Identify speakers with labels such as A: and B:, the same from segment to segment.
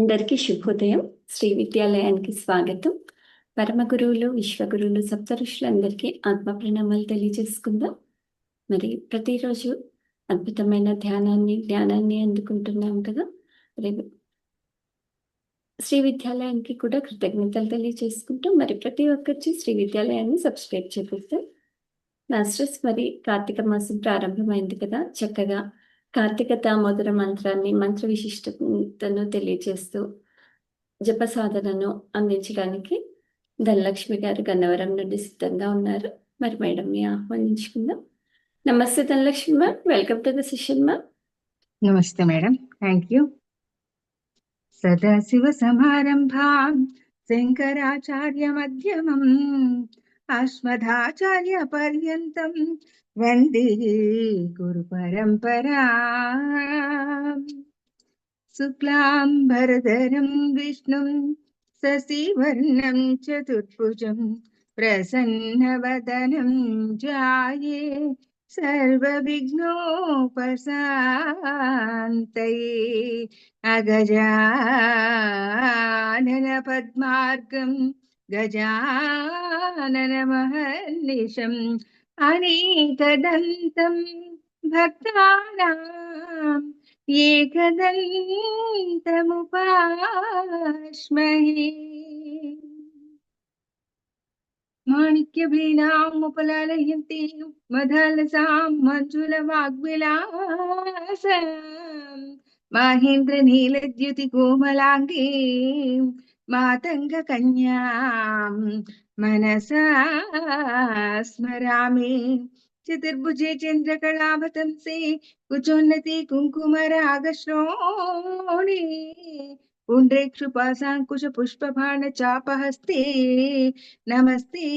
A: అందరికీ శుభోదయం. శ్రీ విద్యాలయానికి స్వాగతం. పరమగురువులు విశ్వగురువులు సప్త ఆత్మ ప్రణామాలు తెలియజేసుకుందాం. మరి ప్రతిరోజు అద్భుతమైన ధ్యానాన్ని జ్ఞానాన్ని అందుకుంటున్నాం కదా. రేపు శ్రీ విద్యాలయానికి కూడా కృతజ్ఞతలు తెలియజేసుకుంటూ. మరి ప్రతి ఒక్కరి శ్రీ విద్యాలయాన్ని సబ్స్క్రైబ్ చేపిస్తాం మాస్టర్స్ మరి కార్తీక మాసం ప్రారంభమైంది కదా. చక్కగా కార్తీకత మధుర మంత్రాన్ని మంత్ర విశిష్టతను తెలియజేస్తూ జప సాధనను అందించడానికి ధనలక్ష్మి గారు గన్నవరం నుండి సిద్ధంగా ఉన్నారు. మరి మేడంని ఆహ్వానించుకుందాం. నమస్తే Dhanalakshmi ma'am. Welcome to the session ma'am.
B: నమస్తే మేడం. Thank you. సదాశివ సమారంభాం శంకరాచార్య మధ్యమం श्वचार्यपर्यन्तं वन्दे गुरुपरम्परा। शुक्लां भरधरं विष्णुं शशिवर्णं चतुर्भुजं प्रसन्नवदनं जाये सर्वविघ्नोपशान्तये। अगजाननपद्मार्गम् गजाननमहर्निशम् अनेकदन्तं भक्तानाम् एकदन्तमुपास्महे माणिक्यवीणामुपलालयन्ति मदलसां मञ्जुलवाग्विलासम् माहेन्द्रनीलद्युतिकोमलाङ्गे मातङ्गकन्यां मनसा स्मरामि चतुर्भुजे चन्द्रकलाभतंसे कुचोन्नति कुङ्कुमरागश्रोणे पुण्ड्रेक्षुपासाङ्कुश पुष्पबाणचापहस्ते नमस्ते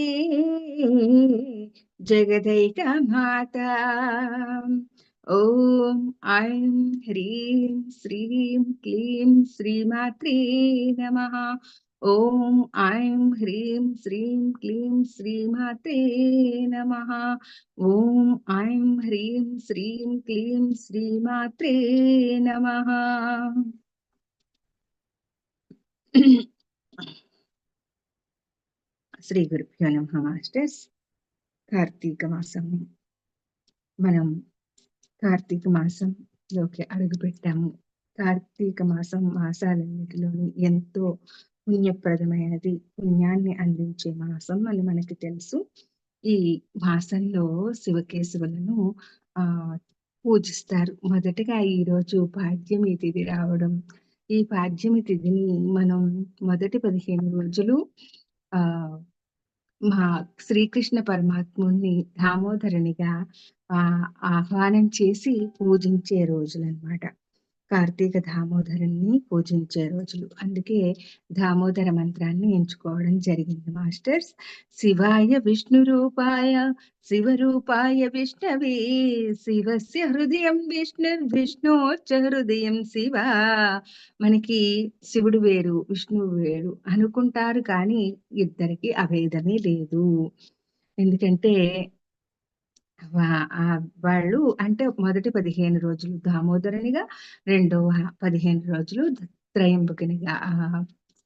B: जगदैकमाता ॐ ऐं ह्रीं श्रीं क्लीं श्रीमात्रे नमः ॐ ऐं ह्रीं श्रीं क्लीं श्रीमात्रे नमः ॐ ऐं ह्रीं श्रीं क्लीं श्रीमात्रे नमः శ్రీ గురుభ్యో నమ మాస్టర్స్ కార్తీక మాసం మనం కార్తీక మాసంలోకి అడుగు పెట్టాము. కార్తీక మాసం మాసాలన్నిటిలోని ఎంతో పుణ్యప్రదమైనది పుణ్యాన్ని అందించే మాసం అని మనకి తెలుసు. ఈ మాసంలో శివకేశవులను ఆ పూజిస్తారు. మొదటగా ఈ రోజు పాడ్యమి తిథి రావడం. ఈ పాడ్యమి తిథిని మనం మొదటి పదిహేను రోజులు ఆ మా శ్రీకృష్ణ పరమాత్ముని దామోదరునిగా ఆ ఆహ్వానం చేసి పూజించే రోజులు అనమాట కార్తీక దామోదరుణ్ణి పూజించే రోజులు. అందుకే దామోదర మంత్రాన్ని ఎంచుకోవడం జరిగింది మాస్టర్స్. శివాయ విష్ణు రూపాయ శివరూపాయ విష్ణవే శివస్య హృదయం విష్ణు విష్ణోచ్చ హృదయం శివ. మనకి శివుడు వేరు విష్ణువు వేరు అనుకుంటారు కానీ ఇద్దరికి అభేదమే లేదు. ఎందుకంటే వాళ్ళు అంటే మొదటి పదిహేను రోజులు దామోదరునిగా రెండవ పదిహేను రోజులు త్రయంబకినిగా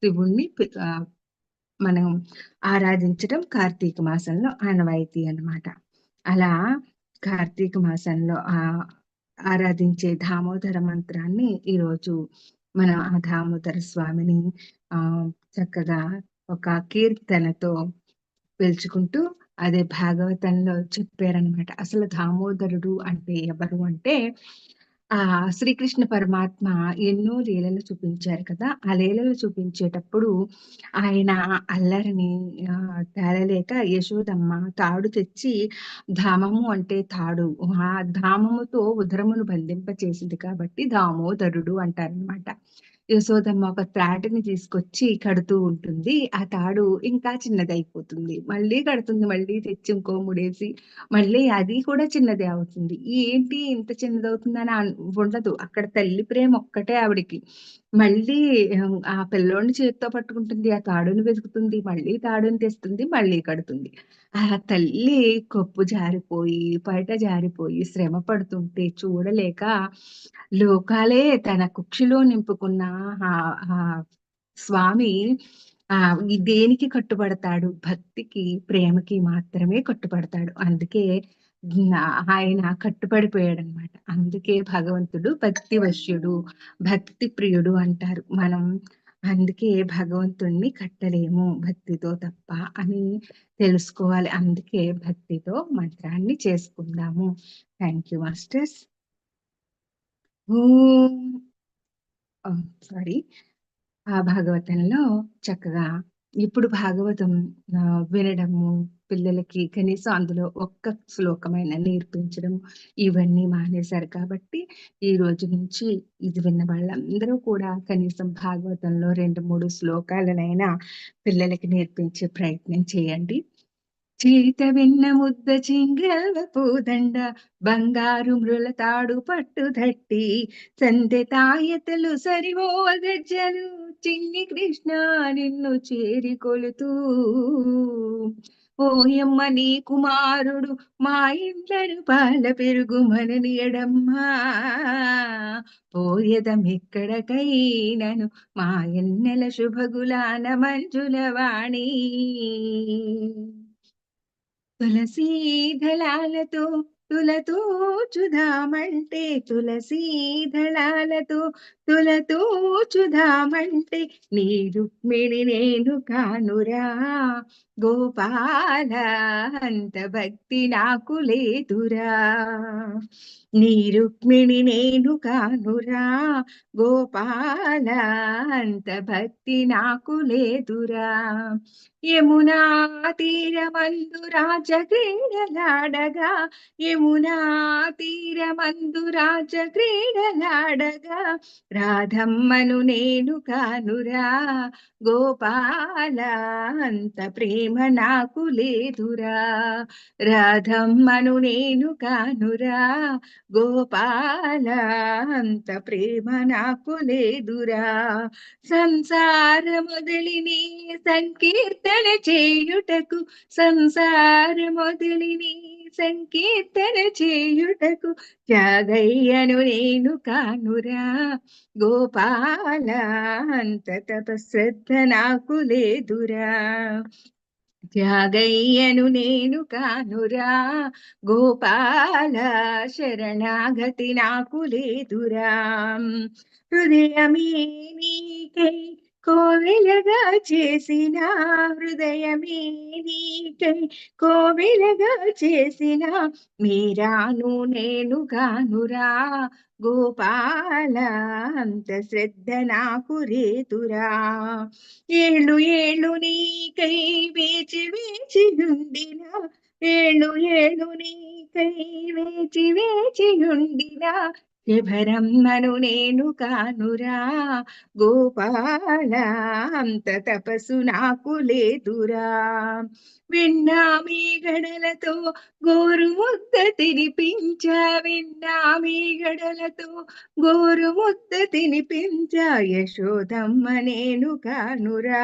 B: శివుణ్ణి మనం ఆరాధించడం కార్తీక మాసంలో ఆనవాయితీ అనమాట అలా కార్తీక మాసంలో ఆ ఆరాధించే దామోదర మంత్రాన్ని ఈరోజు మనం ఆ దామోదర స్వామిని ఆ చక్కగా ఒక కీర్తనతో పిలుచుకుంటూ అదే భాగవతంలో చెప్పారనమాట అసలు దామోదరుడు అంటే ఎవరు అంటే ఆ శ్రీకృష్ణ పరమాత్మ ఎన్నో లీలలు చూపించారు కదా. ఆ లీలలు చూపించేటప్పుడు ఆయన అల్లరిని తేలలేక యశోదమ్మ తాడు తెచ్చి ధామము అంటే తాడు. ఆ ధామముతో ఉదరమును బంధింప చేసింది కాబట్టి దామోదరుడు అంటారనమాట యశోదమ్మ ఒక త్రాటిని తీసుకొచ్చి కడుతూ ఉంటుంది. ఆ తాడు ఇంకా చిన్నదైపోతుంది. మళ్ళీ కడుతుంది. మళ్ళీ తెచ్చి ఇంకో ముడేసి మళ్ళీ అది కూడా చిన్నదే అవుతుంది. ఏంటి ఇంత చిన్నదవుతుందని ఉండదు. అక్కడ తల్లి ప్రేమ ఒక్కటే ఆవిడికి. మళ్ళీ ఆ పిల్లోడిని చేత్తో పట్టుకుంటుంది. ఆ తాడుని వెతుకుతుంది. మళ్ళీ తాడుని తెస్తుంది. మళ్ళీ కడుతుంది. ఆ తల్లి కొప్పు జారిపోయి, పైట జారిపోయి శ్రమ పడుతుంటే చూడలేక లోకాలే తన కుక్షిలో నింపుకున్న ఆ స్వామి ఆ ఈ దేనికి కట్టుబడతాడు? భక్తికి, ప్రేమకి మాత్రమే కట్టుబడతాడు. అందుకే ఆయన కట్టుబడిపోయాడు అనమాట అందుకే భగవంతుడు భక్తి వశ్యుడు, భక్తి ప్రియుడు అంటారు. మనం అందుకే భగవంతుడిని కట్టలేము భక్తితో తప్ప అని తెలుసుకోవాలి. అందుకే భక్తితో మంత్రాన్ని చేసుకుందాము. Thank you masters. సారీ. ఆ భాగవతంలో చక్కగా ఇప్పుడు భాగవతం వినడము, పిల్లలకి కనీసం అందులో ఒక్క శ్లోకమైన నేర్పించడం ఇవన్నీ మానేశారు కాబట్టి, ఈ రోజు నుంచి ఇది విన్న వాళ్ళందరూ కూడా కనీసం భాగవతంలో 2, 3 శ్లోకాలనైనా పిల్లలకి నేర్పించే ప్రయత్నం చేయండి. చేత వెన్న ముద్ద చింగవ పూదండ బంగారు మృలతాడు పట్టుదట్టి సందె తాయతలు సరివో గజ్జలు చిన్ని కృష్ణ నిన్ను చేరి కొలుతూ ఓయమ్మ నీ కుమారుడు మా ఇండ్లను పాల పెరుగు మననియడమ్మా పోయదమెక్కడకైనను మా ఎన్నెల శుభగులాన మంజుల వాణి. తులసీ దళాలతో తులతో చుదామంటే తులసీ దళాలతో తులతో చుదామంటే నీ రుక్మిణి నేను కానురా. గోపాల అంత భక్తి నాకు లేదురా. నీ రుక్మిణి నేను కానురా. గోపాల అంత భక్తి నాకు లేదురా. యమునా తీరమందు రాజ క్రీడలాడగా యమునా తీరమందు రాజ క్రీడలాడగా రాధమ్మను నేను కానురా. గోపాల అంత ప్రేమ ప్రేమ నాకు లేదురా. రాధమ్మను నేను కానురా. గోపాల అంత ప్రేమ నాకు లేదురా. సంసార మొదలిని సంకీర్తన చేయుటకు సంసార మొదలిని సంకీర్తన చేయుటకు త్యాగయ్యను నేను కానురా. గోపాల అంత తపశ్రద్ధ నాకు లేదురా. త్యాగయ్యను నేను కానురా. గోపాల శరణాగతి నాకు లేదురా. హృదయమే నీకై కోవెలగా చేసిన హృదయమే నీకై కోవెలగా చేసిన మీరాను నేను గానురా గోపాల అంత శ్రద్ధ నాకు రేతురా. ఏళ్ళు ఏళ్ళు నీకై వేచి వేచి ఉండిన ఏళ్ళు ఏళ్ళు నీకై వేచి వేచి ఉండిన శబరమ్మను నేను కానురా. గోపాల అంత తపస్సు నాకు లేదురా. విన్నామీ గడలతో గోరు ముద్ద తినిపించా. విన్నామీ గడలతో గోరు ముద్ద తినిపించ. యశోదమ్మ నేను కానురా.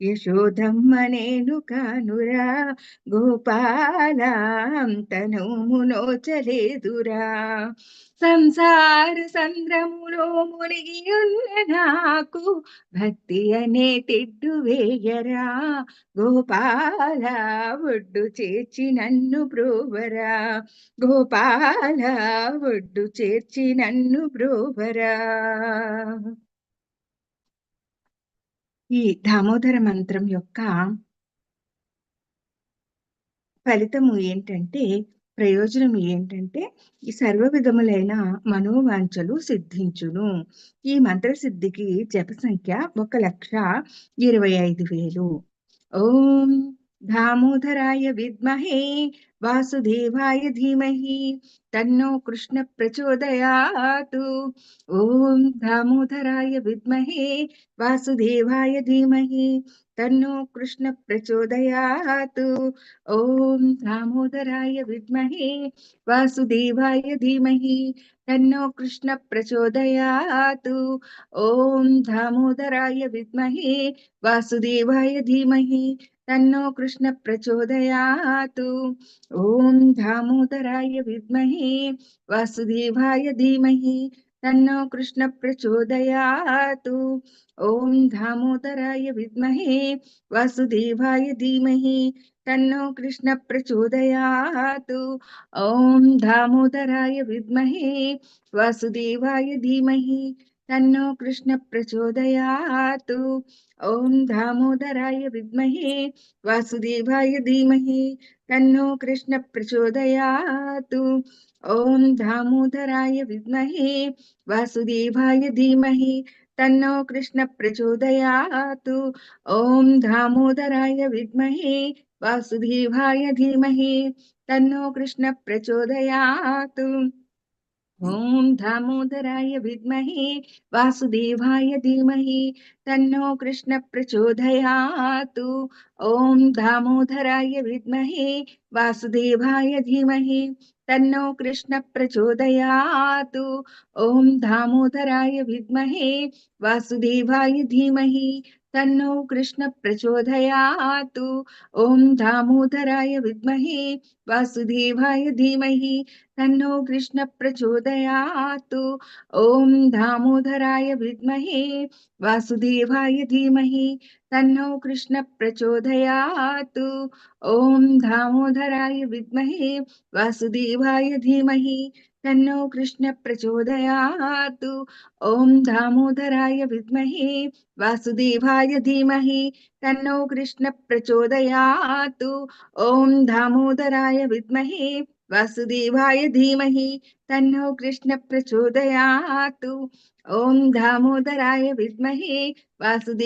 B: యశోధమ్మ నేను కానురా గోపాలంతను అంత సంసార సంద్రములో మునిగి ఉన్న నాకు భక్తి అనే తిడ్డు వేయరా. గోపాల ఒడ్డు చేర్చి నన్ను బ్రోవరా గోపాల ఒడ్డు చేర్చి నన్ను బ్రోవరా ఈ దామోదర మంత్రం యొక్క ఫలితము ఏంటంటే ప్రయోజనం ఏంటంటే ఈ సర్వ విధములైన మనోవాంఛలు సిద్ధించును. ఈ మంత్ర సిద్ధికి జప సంఖ్య ఒక లక్ష ఇరవై ఐదు వేలు. ఓం దామోదరాయ విద్మహే వాసుదేవాయ ధీమహి తన్నో కృష్ణ ప్రచోదయాతు ఓం దామోదరాయ విద్మహే వాసుదేవాయ ధీమహి तन्नो कृष्णप्रचोदयात् ॐ दामोदराय विद्महे वासुदेवाय धीमहि तन्नो कृष्णप्रचोदयात् ॐ दामोदराय विद्महे वासुदेवाय धीमहि तन्नो कृष्णप्रचोदयात् ॐ दामोदराय विद्महे वासुदेवाय धीमहि تو کرچو داموائ دھیمہ تو کروایے وسو دھیمہ تو کرچو داموے وسدیب دھیمہ تچویات دامودرہ دھیمہ ترپرچیات ام داموے واسدہ دھیمہ توشن پرچویات دامودرہ دھیمہ توپپرچویات ام داموے واسدا دھیمہ توپپرچویات دامودرہ دھیمہ تو کرچو داموائ تو داموے واسد تو داموے وسدی تو کرچو داموے واسدا دھیمہ توپ پرچویات ام داموے واسد تچویات دامودر واسد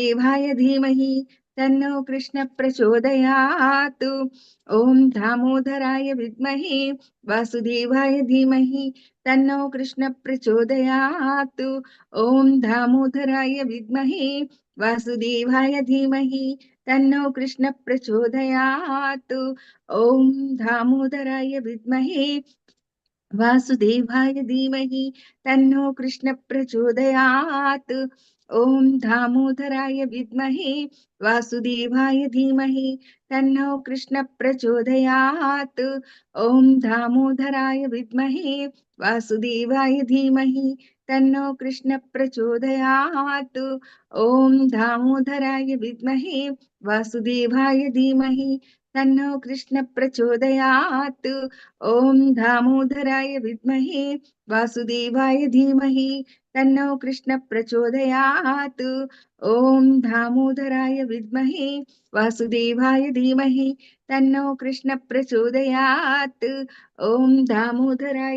B: تو کرپچیات دامودرہ دھیمہ توشن پرچویات اامودرہ دھیمہ توپپرچویا داموائ वासुदेवाय धीमहि तन्नो कृष्णप्रचोदयात्। ॐ दामोदराय विद्महे वासुदेवाय धीमहि तन्नो कृष्णप्रचोदयात्। ॐ दामोदराय विद्महे वासुदेवाय धीमहि تو کرچویات دامودرہ دھیمہ تچویات دامودرہ دھیمہ توشن پرچویات داموہ وسدی تم دامودرہ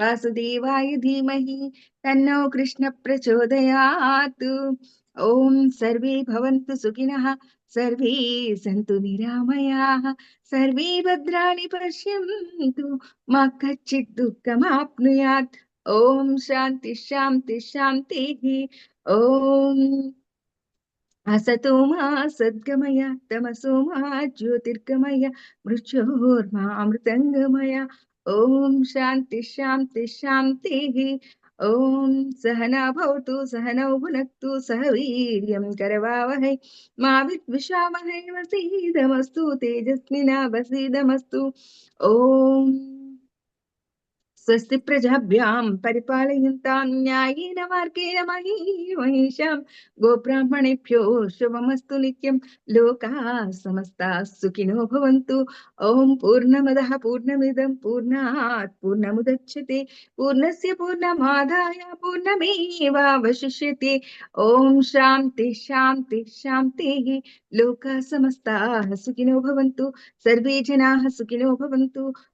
B: واسو دھیمہ تر سنت سر بدر پشدم آپ شاع شا شا ہسواں سدمیا تم سواں جگمیا مجھو شاش اہنا بھوت سہ نک سہو مشا مہیوست تیجسوس ا پورنتے پورن سے پورنیا پورن میوشتے او شام تیشا تے لوک سمست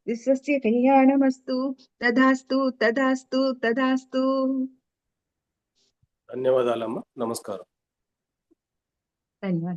B: విశ్వస్య కళ్యాణమస్తు తదాస్తు తదాస్తు తదాస్తు.
C: ధన్యవాదాలమ్మా. నమస్కారం.
B: ధన్యవాదాలు.